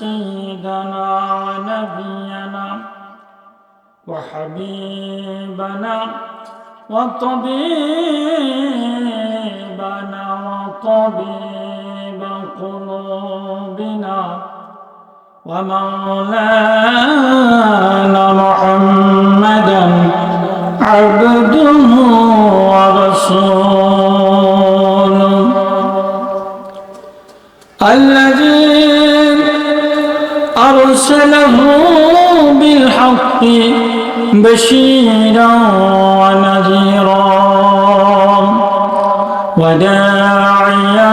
سيدنا ونبينا وحبيبنا وطبيبنا وطبيب قلوبنا ومولانا محمدا عبده ورسوله الذي أرسله بالحق بشيرا ونذيرا وداعيا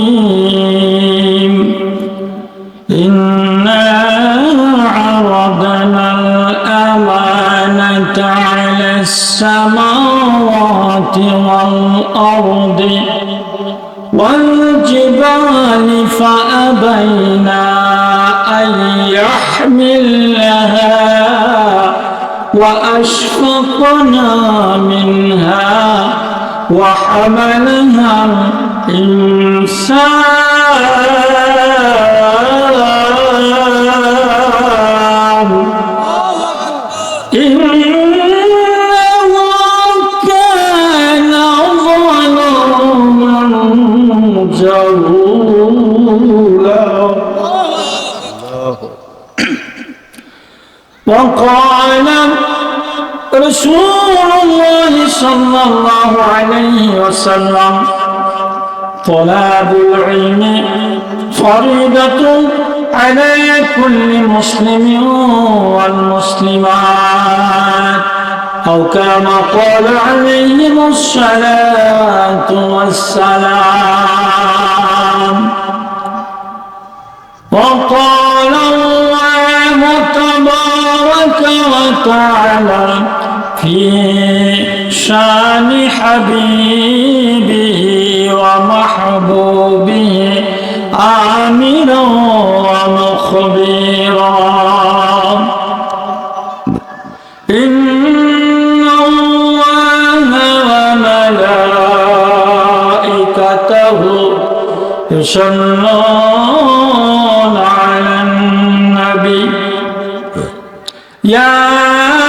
الرحيم. إنا عرضنا الأمانة على السماوات والأرض والجبال فأبينا أن يحملنها وأشفقنا منها وحملها الإنسان إنه كان ظلوما جهولا وقال رسول الله صلى الله عليه وسلم طلاب العلم فريضة على كل مسلم والمسلمات. أو كما قال عليهم الصلاة والسلام. وقال الله تبارك وتعالى في شان حبيبه ومحبوبه آمنا ومخبرا إن الله وملائكته يصلون على النبي يا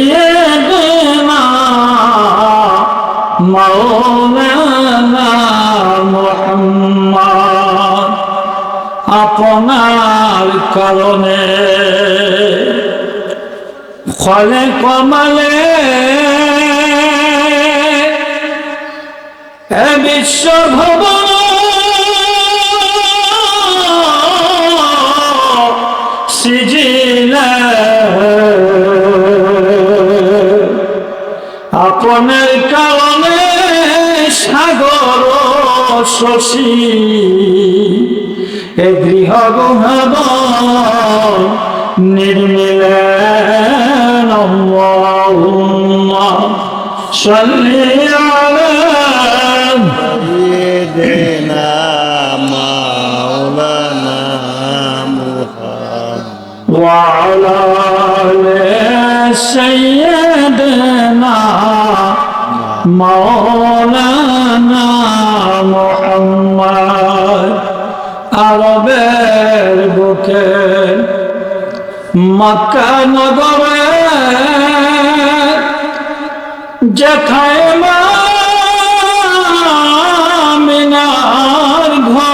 আপনার কারণে। খলে কমালে বিশ্ব ভবন। সিজিলে। আপনার কারণে সাগর শশী। এ গৃহ গুহব নির্মিল সল্লিয়া মাওলানা মুহাম্মদ সাইয়্যিদনা মাওলানা মক্কা নগরে মিনার ঘর।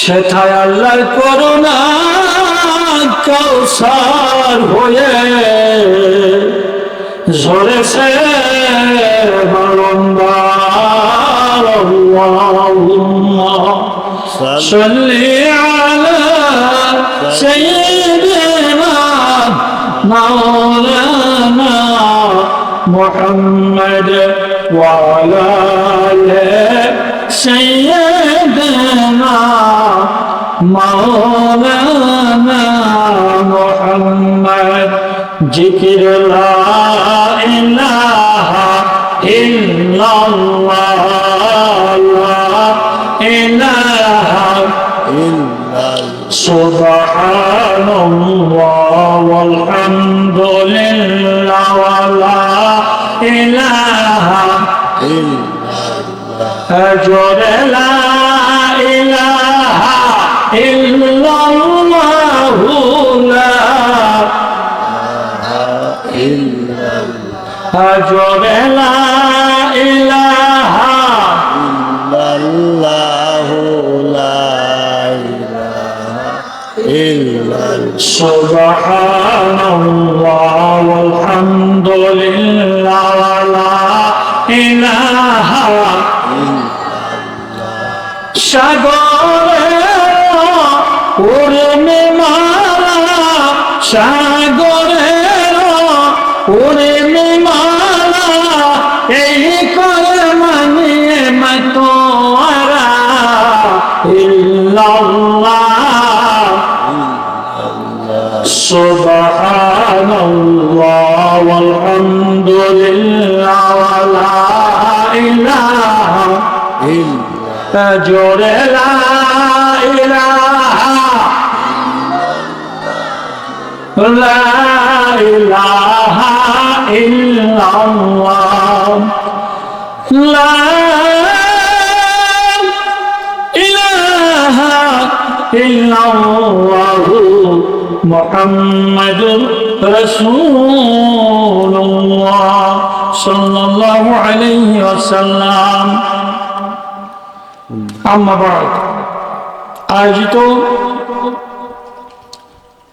সেথায় আল্লাহর করুণা কৌসার হয়ে ঝরেছে বারম্বার صل على سيدنا مولانا محمد وعلى سيدنا مولانا محمد ذكر الله জোরে লা ইলাহা ইল্লাল্লাহু লা ইল্লাল্লাহ। জোরে লা ইলাহা ইল্লাল্লাহু লা ইলাহা ইল্লাল্লাহ। সুবহানাল্লাহ। سبحان الله والحمد لله ولا إله إلا أجر لا إله لا إله إلا الله لا إله إلا الله محمد رسول الله صلى الله عليه وسلم أما بعد আয়োজিত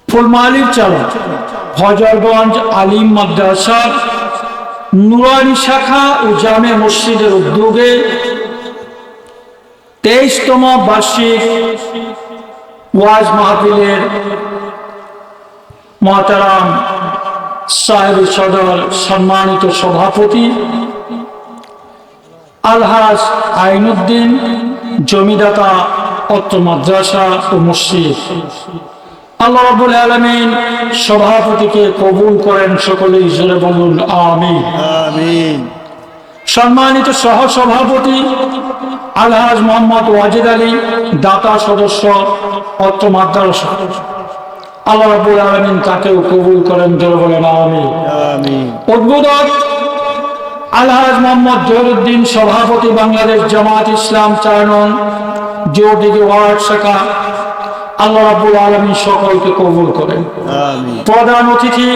ফুলমালির চালক হজরগঞ্জ আলিম মাদ্রাসার নুরানি শাখা ও জামে মসজিদের উদ্যোগে তেইশতম বার্ষিক ওয়াজ মাহফিলের মহাতারাম সাহেব সদর সম্মানিত সভাপতি আলহাজ আইনুদ্দিন জমিদাতা অত্র মাদ্রাসা ও মসজিদ। আল্লাহ রাবুল আলমিন সভাপতিকে কবুল করেন সকলেই জোরে বলুন আমি সম্মানিত সহ সভাপতি আলহাজ মোহাম্মদ ওয়াজিদ আলী দাতা সদস্য অত্র মাদ্রাসা। আল্লাহ রাবুল আলমিন তাকেও কবুল করেন জোর বলেন আমি উদ্বোধক আলহাজ মোহাম্মদ জহিরুদ্দিন সভাপতি বাংলাদেশ জামাত ইসলাম চায়নন জিওডিগি ওয়ার্ড শাখা আল্লাহ রাবুল আলমী সকলকে কবুল করেন। প্রধান অতিথি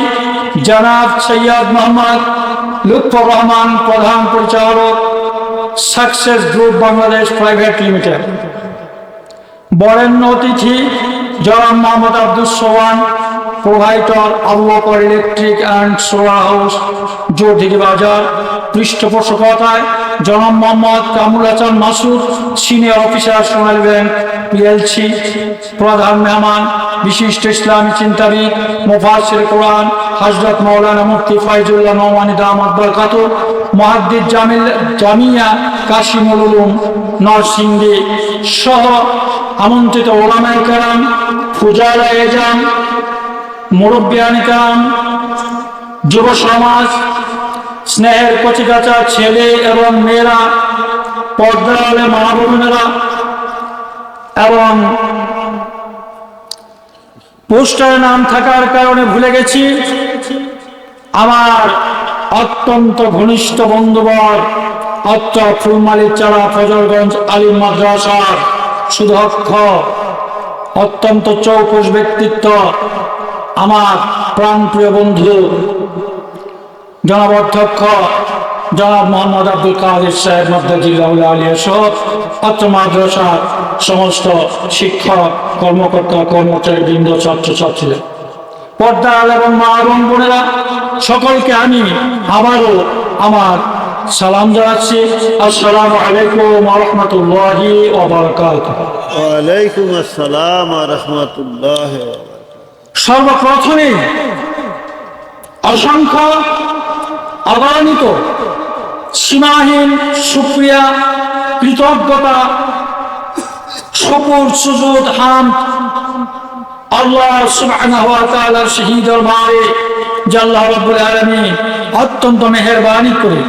জনাব সৈয়াদ মোহাম্মদ লুৎফর রহমান প্রধান পরিচালক success group Bangladesh private limited. বরেণ্য অতিথি জনাব Mohammad Abdul Sohan, provider Abubakar electric and solar house Jordighi বাজার, পৃষ্ঠপোষকতায় জনাব Mohammad Kamul Hasan Masud, senior officer Sonali bank PLC, প্রধান মেহমান, বিশিষ্ট ইসলামী চিন্তাবিদ মুফাসির কোরআন হজরত মৌলানা মুফতি ফাইজুল্লাহ নোমানি দামাত বরকাত মহাদ্দিদ জামিল জামিয়া কাশিমুল উলুম। নরসিংদী সহ আমন্ত্রিত ওলামাই কালাম ফুজালা এজাম মুরব্বিয়ানি কালাম যুব সমাজ, স্নেহের কচিকাচা ছেলে এবং মেয়েরা পর্দালে মা বোনেরা এবং পোস্টারে নাম থাকার কারণে ভুলে গেছি, আমার অত্যন্ত ঘনিষ্ঠ বন্ধুবর, অত্র ফুলমালির চারা ফজলগঞ্জ আলী মাদ্রাসার সুদক্ষ, অত্যন্ত চৌকুশ ব্যক্তিত্ব, আমার প্রাণপ্রিয় বন্ধু জনাব অধ্যক্ষ জনাব মোহাম্মদ আব্দুল কাদের সাহেব মদ্দাজিল্লাহ আলিয়া সহ অত্র মাদ্রাসার সমস্ত শিক্ষক, কর্মকর্তা কর্মচারী বৃন্দ ছাত্রছাত্রীরা। পর্দা আল এবং মা এবং বোনেরা সকলকে আমি আবারও আমার সালাম জানাচ্ছি। আসসালামু আলাইকুম রহমতুল্লাহি ওয়ালাইকুম আসসালাম রহমতুল্লাহ সর্বপ্রথমে অসংখ্য অগণিত সীমাহীন সুক্রিয়া কৃতজ্ঞতা শকুর সুজুদ হাম আল্লাহ ওয়া শহীদ দরবারে অত্যন্ত মেহেরবানি করে।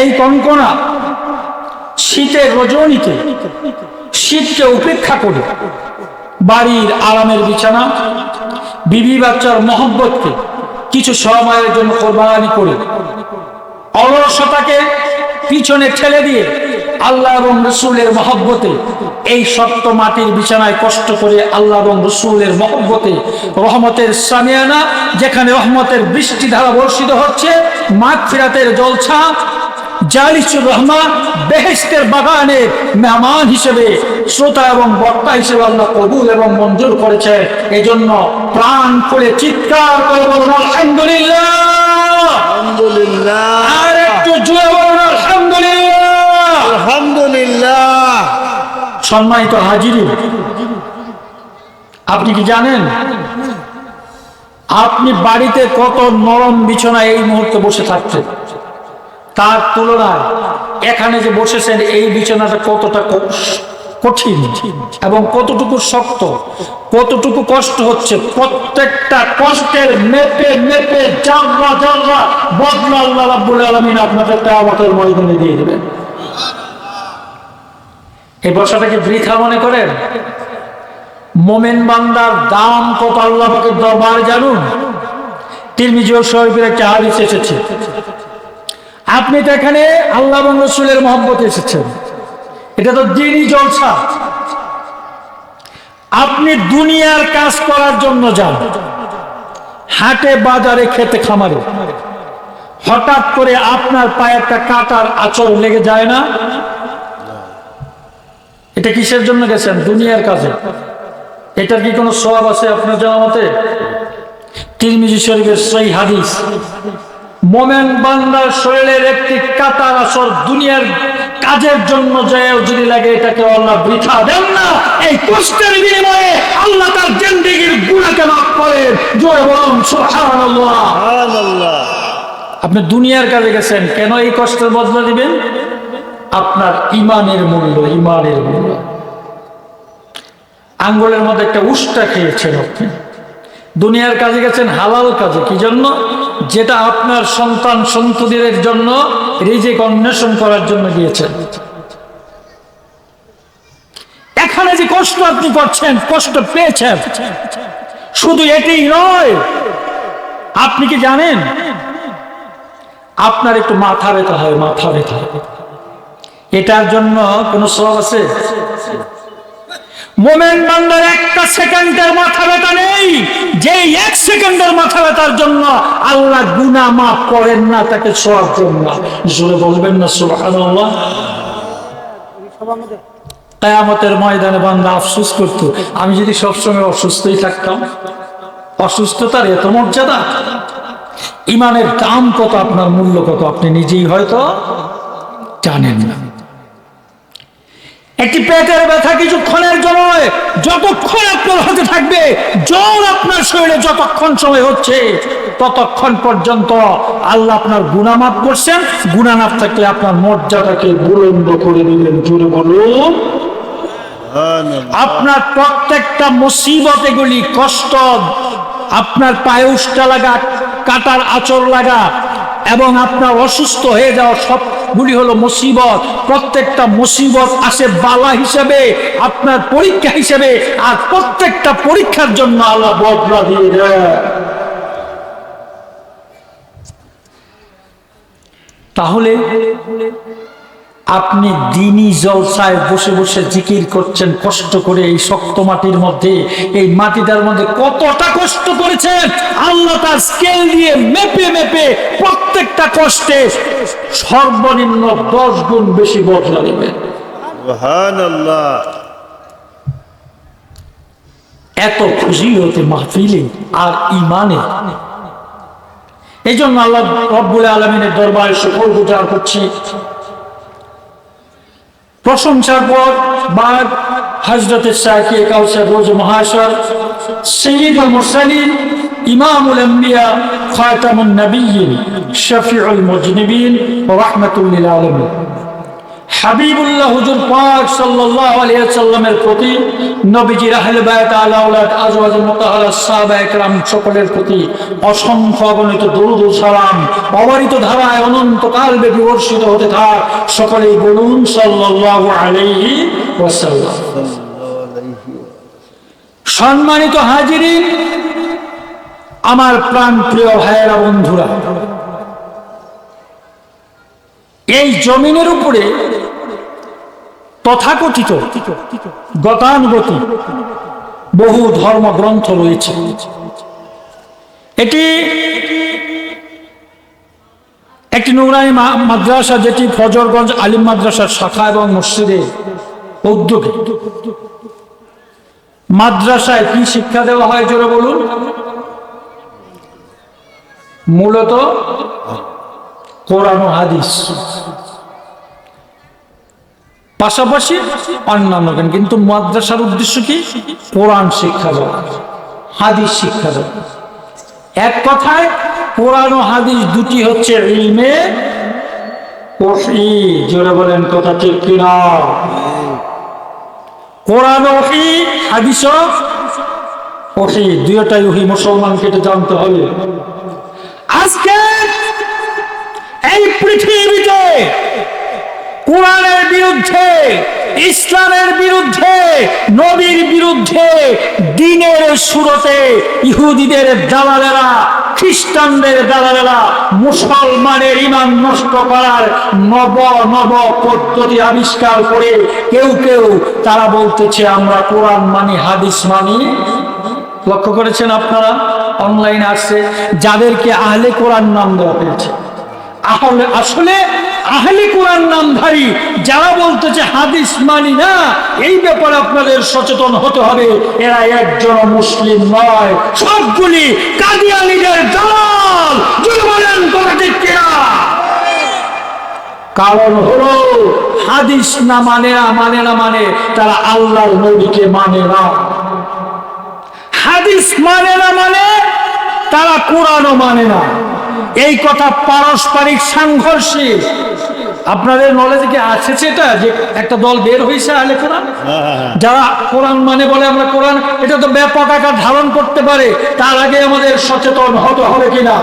এই কনকনা শীতের রজনীতে শীতকে উপেক্ষা করে বাড়ির আরামের বিছানা, বিবি বাচ্চার মহব্বতকে কিছু সময়ের জন্য কোরবানি করে, অলসতাকে পিছনে ঠেলে দিয়ে আল্লাহ এবং রসুলের মহব্বতে এই শক্ত মাটির বিছানায় কষ্ট করে আল্লাহ এবং রসুলের মহব্বতে, রহমতের সামিয়ানা, যেখানে রহমতের বৃষ্টি ধারা বর্ষিত হচ্ছে মাঘ ফিরাতের জলছা রহমান মেহমান হিসেবে, শ্রোতা এবং বক্তা হিসেবে কবুল এবং মঞ্জুর প্রাণ চিৎকার করে আলহামদুলিল্লাহ। আলহামদুলিল্লাহ আর একটু জোরে বলুন আলহামদুলিল্লাহ আলহামদুলিল্লাহ সম্মানিত হাজিরি। আপনি কি জানেন? আপনি বাড়িতে কত নরম বিছানায় এই মুহূর্তে বসে থাকছেন তার তুলনায় এখানে যে বসেছেন, এই বিছানাটা কতটা কঠিন এবং কতটুকু শক্ত, কতটুকু কষ্ট হচ্ছে, প্রত্যেকটা কষ্টের মেপে মেপে জানরা জানরা বদলা আল্লাহ রাব্বুল আলামিন আপনাদের তেয়ামতের ময়দানে দিয়ে দেবেন। এই বর্ষাটাকে বৃথা মনে করেন? মোমেন বান্দার দাম কত আল্লাহ পাকের দরবার জানুন? একটা এসেছে। আপনি তো এখানে আল্লাহ রসুলের মহব্বত এসেছেন। এটা তো দিনই জলসা। আপনি দুনিয়ার কাজ করার জন্য যান। হাটে, বাজারে, খেতে, খামারে। হঠাৎ করে আপনার পায়ে একটা কাটার আচর লেগে যায় না? এটা কিসের জন্য গেছেন? দুনিয়ার কাজে। এটার কি কোনো সওয়াব আছে আপনার জানা মতে? তিরমিজি শরীফের সই হাদিস মোমেন বান্দার শরীরের একটি কাতার আসর দুনিয়ার কাজের জন্য যায় যদি লাগে এটাকে আল্লাহ বৃথা দেন না এই কষ্টের বিনিময়ে আল্লাহ তার জিন্দেগির গুণাকে মাফ করেন। জয় বলুন সুবহানাল্লাহ। সুবহানাল্লাহ। আপনি দুনিয়ার কাজে গেছেন কেন এই কষ্টের বদলা দিবেন? আপনার ইমানের মূল্য ইমানের মূল্য। আঙ্গুলের মধ্যে একটা উষ্টা খেয়েছেন আপনি। দুনিয়ার কাজে গেছেন হালাল কাজে, কি জন্য? যেটা আপনার সন্তান সন্ততিদের জন্য রিজিক অন্বেষণ করার জন্য গিয়েছেন এখানে যে কষ্ট আপনি করছেন, কষ্ট পেয়েছেন, শুধু এটাই নয়, আপনি কি জানেন? আপনার একটু মাথা ব্যথা হয়, মাথা ব্যথা এটার জন্য কোনো সব আছে? মোমেন বান্দার একটা সেকেন্ডের মাথা ব্যথা নেই। যে এক সেকেন্ডের মাথা ব্যথার জন্য আল্লাহ গুনা মাফ করেন না, তাকে সব জন্য জোরে বলবেন না, সুবহানাল্লাহ। কেয়ামতের ময়দানে বান্দা আফসোস করত। আমি যদি সবসময় অসুস্থই থাকতাম, অসুস্থতার এত মর্যাদা। ইমানের দাম কত, আপনার মূল্য কত, আপনি নিজেই হয়তো জানেন না। একটি পেটের ব্যথা কিছুক্ষণের জন্য যতক্ষণ আপনার হাতে থাকবে জ্বর আপনার শরীরে যতক্ষণ সময় হচ্ছে ততক্ষণ পর্যন্ত আল্লাহ আপনার গুণামাপ করছেন। গুণামাপ থাকলে আপনার মর্যাদাকে বুলন্দ করে দিলেন। জুড়ে বলুন। আপনার প্রত্যেকটা মুসিবত এগুলি কষ্ট আপনার পায়ে উষ্টা লাগা কাটার আচর লাগা এবং আপনার অসুস্থ হয়ে যাওয়া সবগুলি হলো মুসিবত। প্রত্যেকটা মুসিবত আসে বালা হিসেবে, আপনার পরীক্ষা হিসেবে, আর প্রত্যেকটা পরীক্ষার জন্য আল্লাহ বদলা দিয়ে দেয়। তাহলে আপনি দিনই জলসায় বসে বসে জিকির করছেন কষ্ট করে এই শক্ত মাটির মধ্যে এই মাটিটার মধ্যে কতটা কষ্ট করেছেন আল্লাহ তার স্কেল দিয়ে মেপে মেপে প্রত্যেকটা কষ্টে সর্বনিম্ন দশ গুণ বেশি বদলা দেবেন এত খুশি হতে মাহফিলে আর ইমানে এই জন্য আল্লাহ রব্বুল আলমিনের দরবারে সকল গুজার করছি। প্রশংসার পর বাদ হজরতের সাকি কাউসার রোজ মহাশর সৈয়দুল মুরসালিন ইমামুল আম্বিয়া খাতামুন নবীন শফিউল মুজনিবিন রহমতুল্লিল আলমী হাবিবুল্লাহ হুজুর পাক সাল্লাল্লাহু আলাইহি সাল্লামের প্রতি নবীজির আহলে বায়াত আলা আওলাদ আজওয়াজুল মুতাহারা সাহাবা একরাম সকলের প্রতি অসংখ্য অগণিত দরুদ সালাম, অবারিত ধারায় অনন্ত কাল ব্যাপী বর্ষিত হতে থাক, সকলেই বলুন সাল্লাল্লাহু আলাইহি ওয়াসাল্লাম। সম্মানিত হাজিরিন, আমার প্রাণ প্রিয় ভাইয়েরা বন্ধুরা, এই জমিনের উপরে তথাকথিত গতানুগতিক বহু ধর্মগ্রন্থ রয়েছে। এটি একটি নুরানি মা- মাদ্রাসা যেটি ফজরগঞ্জ আলিম মাদ্রাসার শাখা এবং মসজিদে উদ্যোগে। মাদ্রাসায় কি শিক্ষা দেওয়া হয় জোরে বলুন? মূলত কোরআন হাদিস। পাশাপাশি অন্যান্য কিন্তু মাদ্রাসার উদ্দেশ্য কি? কোরআন শিক্ষা দেওয়া, হাদিস শিক্ষা দেওয়া। এক কথায়, কোরআন ও হাদিস দুটি হচ্ছে ইলমে জোরে বলেন কথা ঠিক কিনা? কোরআন ওহি, হাদিস ওহি। দুইটাই ওহি মুসলমানকে এটা জানতে হবে। আজকে এই পৃথিবীতে কোরআনের বিরুদ্ধে, ইসলামের বিরুদ্ধে, নবীর বিরুদ্ধে, দিনের সুরতে ইহুদিদের দালালেরা, খ্রিস্টানদের দালালেরা, মুসলমানের ইমান নষ্ট করার নব নব পদ্ধতি আবিষ্কার করে কেউ কেউ, তারা বলতেছে, আমরা কোরআন মানি, হাদিস মানি। লক্ষ্য করেছেন আপনারা? অনলাইন আসছে, যাদেরকে আহলে কোরআন নাম দেওয়া হয়েছে। আসলে আহলে কোরআন নামধারী যারা বলতেছে হাদিস মানি না, এই ব্যাপারে আপনাদের সচেতন হতে হবে। এরা একজন মুসলিম নয়। সবগুলি কাদিয়ানিদের দল বলেন কথা ঠিক কিনা? কারণ হলো, হাদিস না মানে না মানে না মানে তারা আল্লাহর নবীকে মানে না। হাদিস মানে না মানে তারা কোরআনও মানে না। এই কথা পারস্পরিক সংঘর্ষে আপনাদের নলেজে কি আছে সেটা? যে একটা দল বের হয়েছে আলে কোরআন? হ্যাঁ। যারা কোরআন মানে বলে আমরা কোরআন এটা তো ব্যাপক আকার ধারণ করতে পারে। তার আগে আমাদের সচেতন হতে হবে কিনা?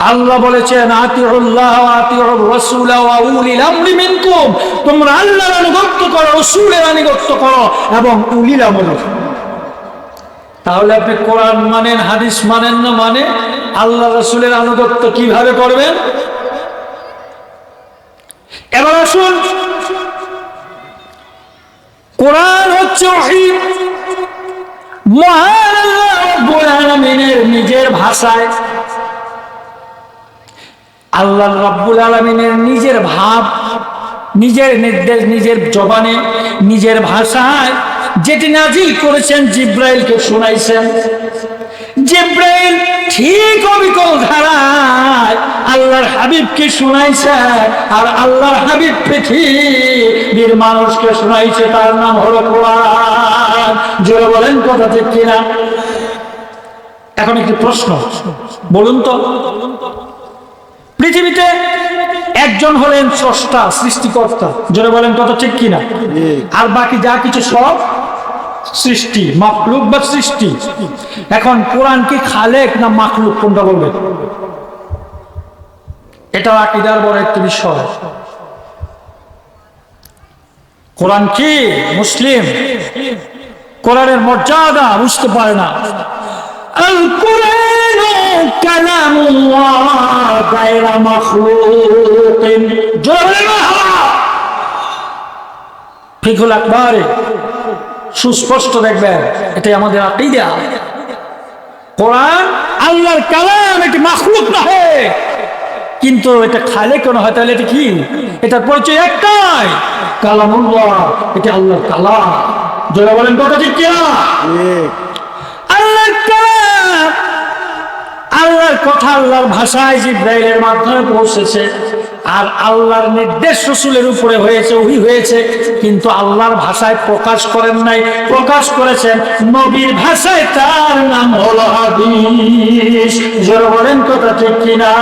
আল্লাহ বলেছেন আতিউল্লাহ আতিউর রাসূল ওয়া উলিল আমরি মিনকুম। তোমরা আল্লাহর আনুগত্য করো রাসূলের আনুগত্য করো এবং উলিল আমরি তাহলে আপনি কোরআন মানেন হাদিস মানেন না মানে আল্লাহ রসুলের আনুগত্য কীভাবে করবেন? এবার আসুন। কোরআন হচ্ছে নিজের ভাষায়। আল্লাহ রাব্বুল আলামিনের নিজের ভাব, নিজের নির্দেশ, নিজের জবানে, নিজের ভাষায় যেটি নাজিল করেছেন জিব্রাইলকে শোনাইছেন। জিব্রাইল ঠিক অবিকল ধারায় আল্লাহর হাবিবকে শোনাইছেন আর আল্লাহর হাবিব পৃথিবীর মানুষকে শোনাইছে তার নাম হলো কোরআন। জোরে বলেন কথা ঠিক কিনা? এখন একটি প্রশ্ন বলুন তো। পৃথিবীতে একজন হলেন স্রষ্টা সৃষ্টিকর্তা। জোরে বলেন কথা ঠিক কিনা? আর বাকি যা কিছু সব সৃষ্টি মাকলুক বা সৃষ্টি? এখন কোরআন কি খালেক না মাকলুক কোনটা বলবে? এটা আকিদার বড় একটি বিষয়। কোরআন কি মুসলিম? কোরআনের মর্যাদা বুঝতে পারে না। ফিকুল আকবরে। সুস্পষ্ট দেখবেন, এটাই আমাদের আকিদা। কোরআন আল্লাহর কালাম, এটি মাখলুক নহে কিন্তু এটা খালে কেন হয়? তাহলে এটা কি? এটার পরিচয় একটাই, কালামুল্লাহ, এটা আল্লাহর কালাম। যারা বলেন, কথা ঠিক আল্লাহর কালাম, আল্লাহর কথা আল্লাহর ভাষায় যে জিব্রাইলের মাধ্যমে পৌঁছেছে। আর আল্লাহর নির্দেশ রসুলের উপরে হয়েছে, ওহি হয়েছে, কিন্তু আল্লাহর ভাষায় প্রকাশ করেন নাই। প্রকাশ করেছেন নবীর ভাষায়, তার নাম হলো হাদিস। জোরে বলেন কথা ঠিক কিনা?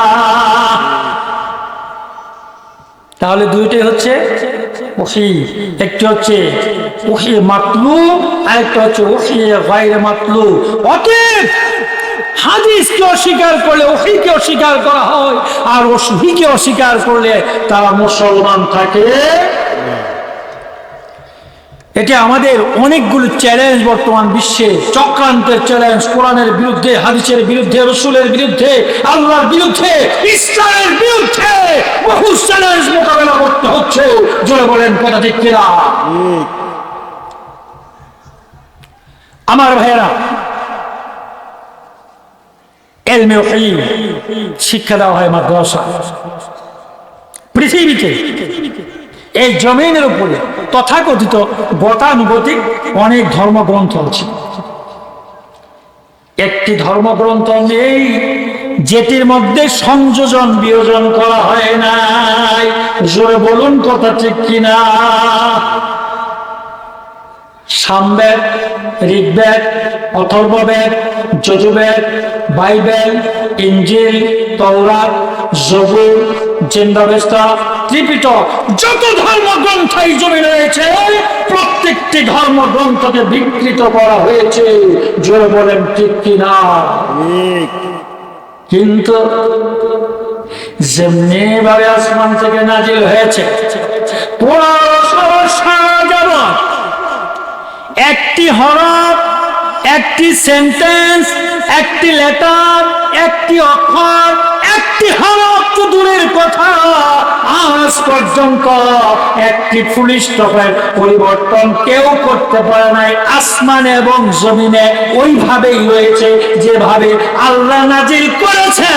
তাহলে দুইটাই হচ্ছে ওহি। একটি হচ্ছে ওহি মাতলু আর একটা হচ্ছে ওহি গায়রে মাতলু। অতএব হাদিসকে অস্বীকার করলে ওহিকে অস্বীকার করা হয় আর ওহিকে অস্বীকার করলে তারা মুসলমান থাকে। এটা আমাদের অনেকগুলো চ্যালেঞ্জ বর্তমান বিশ্বে চক্রান্তের চ্যালেঞ্জ কোরআনের বিরুদ্ধে হাদিসের বিরুদ্ধে রসুলের বিরুদ্ধে আল্লাহর বিরুদ্ধে ইসলামের বিরুদ্ধে বহু চ্যালেঞ্জ মোকাবেলা করতে হচ্ছে। জোরে বলেন কথা ঠিক কিনা? আমার ভাইয়েরা শিক্ষা দেওয়া হয় মাদ্রাসা। পৃথিবীতে এই জমিনের উপরে তথাকথিত গতানুগতিক অনেক ধর্মগ্রন্থ আছে। একটি ধর্মগ্রন্থ নেই, যেটির মধ্যে সংযোজন বিয়োজন করা হয় নাই। জোরে বলুন কথা ঠিক কিনা? সামবেদ ঋগ্বেদ অথর্ববেদ যজুবেদ বাইবেল ইঞ্জিল তৌরাত জবুর জিন্দাবেস্তা ত্রিপিটক যত ধর্মগ্রন্থ এই জমি রয়েছে প্রত্যেকটি ধর্মগ্রন্থকে বিকৃত করা হয়েছে। জোরে বলেন ঠিক কিনা? কিন্তু যেমনি ভাবে আসমান থেকে নাজিল হয়েছে পনেরোশো সারা যাবত একটি হরফ, একটি সেন্টেন্স একটি লেটার একটি অক্ষর, একটি হরফ তো দূরের কথা। আজ পর্যন্ত একটি পুলিশ পরিবর্তন কেউ করতে পারে নাই। আসমান এবং জমিনে ওইভাবেই রয়েছে, যেভাবে আল্লাহ নাজিল করেছে।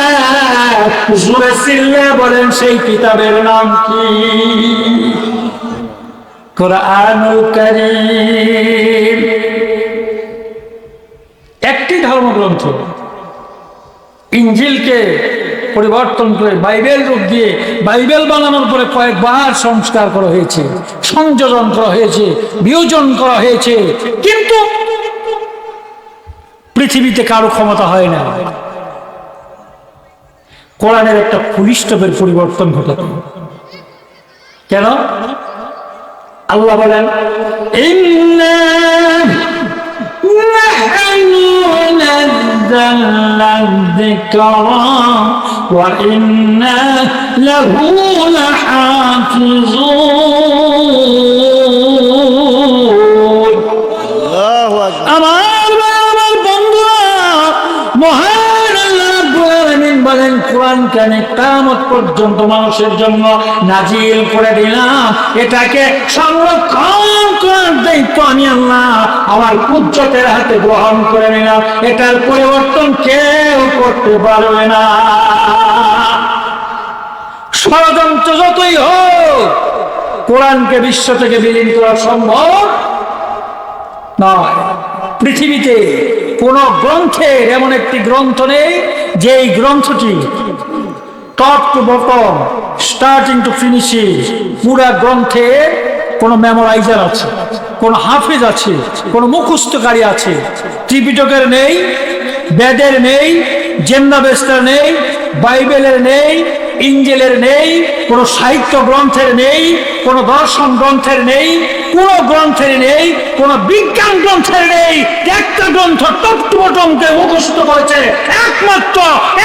জুড়ে সিল্লে বলেন, সেই কিতাবের নাম কি? কোরআনুল করিম। একটি ধর্মগ্রন্থ ইঞ্জিলকে পরিবর্তন করে বাইবেল রূপ দিয়ে বাইবেল বানানোর পরে কয়েকবার সংস্কার করা হয়েছে, সংযোজন করা হয়েছে, বিয়োজন করা হয়েছে, কিন্তু পৃথিবীতে কারও ক্ষমতা হয় না। কোরআনের একটা পুলিশটপের পরিবর্তন ঘটাতে। কেন? আল্লাহ বলেন ইন্না নাহনু নাযালনা কোরআনকে আমি কামত পর্যন্ত মানুষের জন্য নাজিল করে দিলাম? এটাকে সংরক্ষণ করার দায়িত্ব আমি আল্লাহ আমার কুজ্জতের হাতে গ্রহণ করে নিলাম। এটার পরিবর্তন কেউ করতে পারবে না। ষড়যন্ত্র যতই হোক, কোরআনকে বিশ্ব থেকে বিলীন করা সম্ভব নয়। পৃথিবীতে কোন গ্রন্থের এমন একটি গ্রন্থ নেই যে গ্রন্থটি top to bottom starting to finishing পুরা গ্রন্থে কোনো মেমোরাইজার আছে, কোন হাফেজ আছে, কোন মুখস্থকারী আছে, ত্রিপিটকের নেই, বেদের নেই জেন্দাবেস্টার নেই, বাইবেলের নেই ইঞ্জেলের নেই, কোনো সাহিত্য গ্রন্থের নেই, কোনো দর্শন গ্রন্থের নেই, কোনো গ্রন্থের নেই, কোনো বিজ্ঞান গ্রন্থের নেই। একটা গ্রন্থ টপটুবটমকে মুখস্থ করেছে। একমাত্র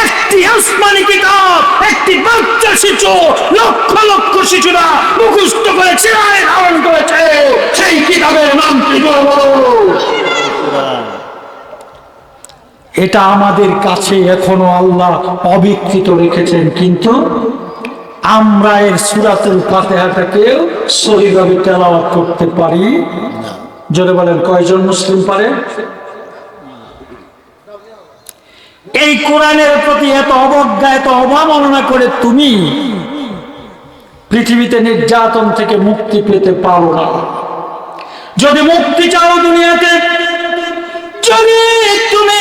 একটি আসমানি কিতাব, একটি বাচ্চা শিশু, লক্ষ লক্ষ শিশুরা মুখস্থ করে চিরায় ধারণ করেছে। সেই কিতাবের নাম কি বলব? এটা আমাদের কাছে এখনও আল্লাহ অবিকৃত রেখেছেন, কিন্তু আমরা এর সুরাতুল ফাতেহাটাকেও সহিভাবে তেলাওয়াত করতে পারি। জোরে বলেন, কয়জন মুসলিম পারে? এই কোরআনের প্রতি এত অবজ্ঞা, এত অবমাননা করে তুমি পৃথিবীতে নির্যাতন থেকে মুক্তি পেতে পারো না। যদি মুক্তি চাও দুনিয়াতে, যদি তুমি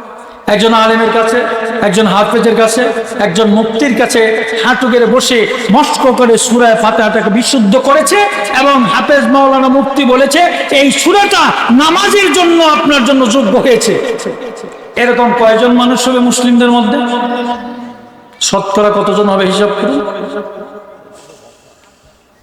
একজন আলেমের কাছে, একজন হাফেজের কাছে, একজন মুক্তির কাছে হাঁটু গেড়ে বসে মস্ক করে সুরায় ফাতেহাটাকে বিশুদ্ধ করেছে এবং হাফেজ মাওলানা মুক্তি বলেছে, এই সুরাটা নামাজের জন্য আপনার জন্য যোগ্য হয়েছে। এরকম কয়জন মানুষ হবে মুসলিমদের মধ্যে? শতকরা কতজন হবে হিসাব করুন।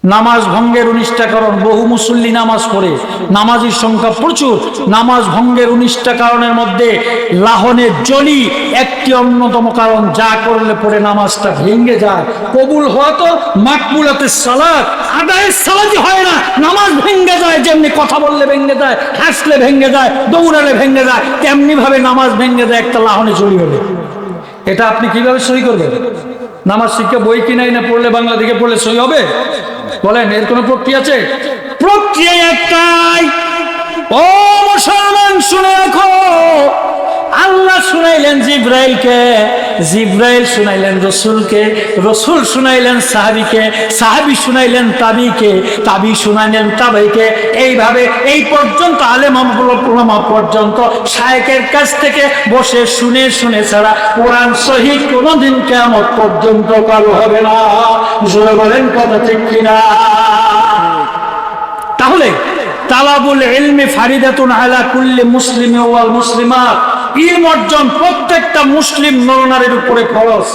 নামাজ ভঙ্গের উনিশটা কারণ, বহু মুসল্লি নামাজ পড়ে, নামাজির সংখ্যা প্রচুর। নামাজ ভঙ্গের উনিশটা কারণের মধ্যে লাহনের জলি একটি অন্যতম কারণ, যা করলে পরে নামাজটা ভেঙ্গে যায়। কবুল হওয়া তো মাকবুলাতে সালাদ আদায়ের সালাদই হয় না। নামাজ ভেঙ্গে যায়, যেমনি কথা বললে ভেঙে যায়, হাসলে ভেঙ্গে যায়, দৌড়ালে ভেঙে যায় তেমনি ভাবে নামাজ ভেঙে যায়, একটা লাহনে জড়ি হলে। এটা আপনি কীভাবে সই করবেন? নামাজ শিক্ষা বই কিনাই না পড়লে বাংলা দিকে পড়লে সই হবে? বলেন, এর কোনো প্রক্রিয়া আছে? প্রক্রিয়া একটাই। ও মুসলমান, শুনে রাখো। আল্লাহ শুনাইলেন জিব্রাইলকে জিব্রাইল শুনাইলেন রসুলকে, রসুল শুনাইলেন সাহাবিকে, সাহাবি শুনাইলেন তাবিকে, তাবি শুনাইলেন তাবাইকে। এইভাবে এই পর্যন্ত আলেম পর্যন্ত শায়েকের কাছ থেকে বসে শুনে শুনে ছাড়া কোরআন সহিত কোনোদিন কেমন পর্যন্ত কারও হবে না। জোরে বলেন কথা ঠিক কিনা? তাহলে তালাবুল ইলমি ফারিদাতুন আলা কুল্লি মুসলিম ওয়াল মুসলিমাত। ইলম অর্জন প্রত্যেকটা মুসলিম নরনারীর উপরে খরচ।